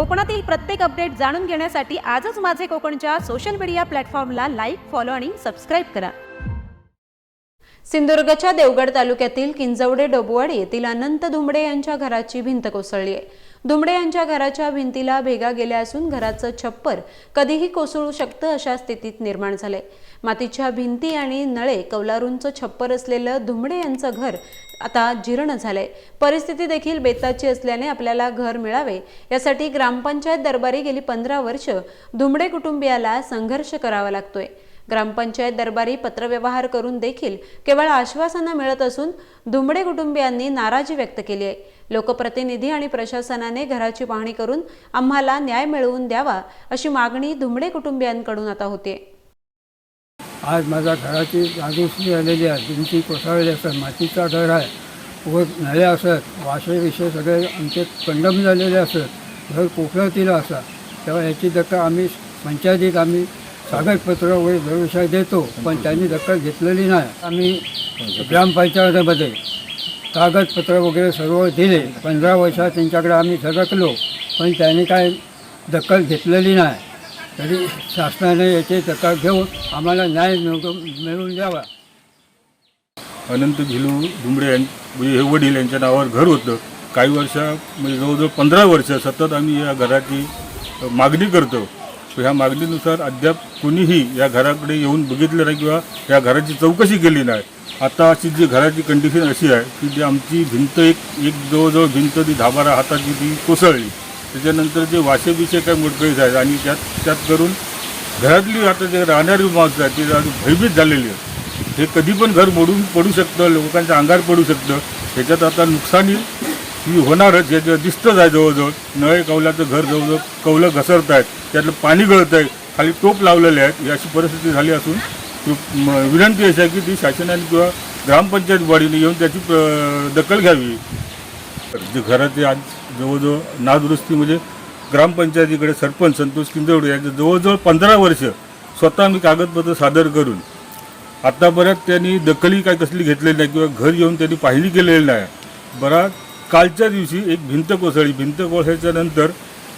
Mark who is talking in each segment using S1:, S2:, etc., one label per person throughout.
S1: कोकणातील प्रत्येक अपडेट जाणून घेण्यासाठी आजच माझे कोकणच्या सोशल मीडिया प्लॅटफॉर्मला लाईक फॉलो आणि सबस्क्राईब करा. सिंधुदुर्गच्या देवगड तालुक्यातील किंजवडे डोबवाडी येथील अनंत धुमडे यांच्या घराची भिंत कोसळली आहे. धुमडे यांच्या घराच्या भिंतीला भेगा गेल्या असून घराचं छप्पर कधीही कोसळू शकतं अशा स्थितीत निर्माण झालंय. मातीच्या भिंती आणि नळे कौलारूंचं छप्पर असलेलं धुमडे यांचं घर आता जीर्ण झालंय. परिस्थिती देखील बेताची असल्याने आपल्याला घर मिळावे. यासाठी ग्रामपंचायत दरबारी गेली पंधरा वर्ष धुमडे कुटुंबियाला संघर्ष करावा लागतोय. ग्रामपंचायत दरबारी पत्रव्यवहार करून देखील केवळ आश्वासनं मिळत असून धुमडे कुटुंबियांनी नाराजी व्यक्त केली आहे. लोकप्रतिनिधी आणि प्रशासनाने घराची पाहणी करून आम्हाला न्याय मिळवून द्यावा अशी मागणी धुमडे कुटुंबियांकडून आता होते.
S2: आज माझ्या घराची नादुरुस्ती आलेली आहे. भिंती कोसळलेली असतात मातीचा घर आहे व नळे असत वाशे विषय सगळे आमचे कंडम झालेले असत घर कोकळतीला असतात तेव्हा याची दखल आम्ही पंचायतीत आम्ही कागदपत्र वगैरे दरवर्षी देतो पण त्यांनी दखल घेतलेली नाही. आम्ही ग्रामपंचायतीमध्ये कागदपत्र वगैरे सर्व दिले. पंधरा वर्षात त्यांच्याकडे आम्ही झगकलो पण त्यांनी काय दखल घेतलेली नाही. तरी शासनाने याचे तक्रार घेऊन आम्हाला न्याय मिळवून द्यावा.
S3: अनंत भिलू डुंबडे यां म्हणजे हे वडील यांच्या नावावर घर होतं. काही वर्ष म्हणजे जवळजवळ पंधरा वर्ष सतत आम्ही या घराची मागणी करतो. ह्या मागणीनुसार अद्याप कुणीही या घराकडे येऊन बघितलं नाही किंवा या घराची चौकशी केली नाही. आता अशी जी घराची कंडिशन अशी आहे की जी आमची भिंत एक एक जवळजवळ भिंत ती धाबारा हाताची ती कोसळली. त्याच्यानंतर जे वाशेबिशे काय मोडकळीत आहेत आणि त्यात त्यात करून घरातली आता जे राहणारी माणसं आहेत ती भयभीत झालेली आहेत. हे कधी पण घर मोडून पडू शकतं लोकांच्या अंगार पडू शकतं. त्याच्यात आता नुकसानी ही होणारच. याचं दिसतंच आहे जवळजवळ. नळे कौलाचं घर जवळजवळ कौलं घसरत आहेत त्यातलं पाणी गळत आहे खाली टोप लावलेले आहेत. ही अशी परिस्थिती झाली असून ती, विनंती अशी आहे की ती शासनाने किंवा ग्रामपंचायत बॉडीने येऊन त्याची दखल घ्यावी. जे घराचे आज जवळजवळ नादुरुस्ती म्हणजे ग्रामपंचायतीकडे सरपंच संतोष किंजवडे यांचं जवळजवळ पंधरा वर्ष स्वतः मी कागदपत्र सादर करून आत्तापर्यंत त्यांनी दखली काय कसली घेतलेली नाही किंवा घर येऊन त्यांनी पाहिली केलेली नाही. बरा कालच्या दिवशी एक भिंत कोसळली. भिंत कोसळल्याच्या नंतर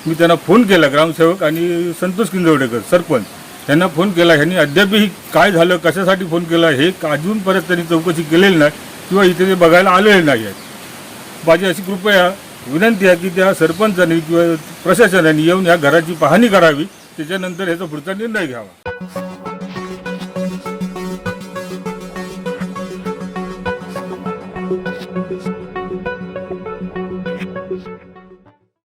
S3: मी त्यांना फोन केला ग्रामसेवक आणि संतोष किंजवडेकर सरपंच. त्यांना फोन केला ह्यांनी अद्यापही काय झालं? कशासाठी फोन केला? हे अजूनपर्यंत त्यांनी चौकशी केलेली नाही किंवा इथे ते बघायला आलेले नाही आहेत. माझी अशी कृपया विनंती आहे की त्या सरपंचांनी किंवा प्रशासनाने येऊन या घराची पाहणी करावी. त्याच्यानंतर याचा पुढचा निर्णय घ्यावा.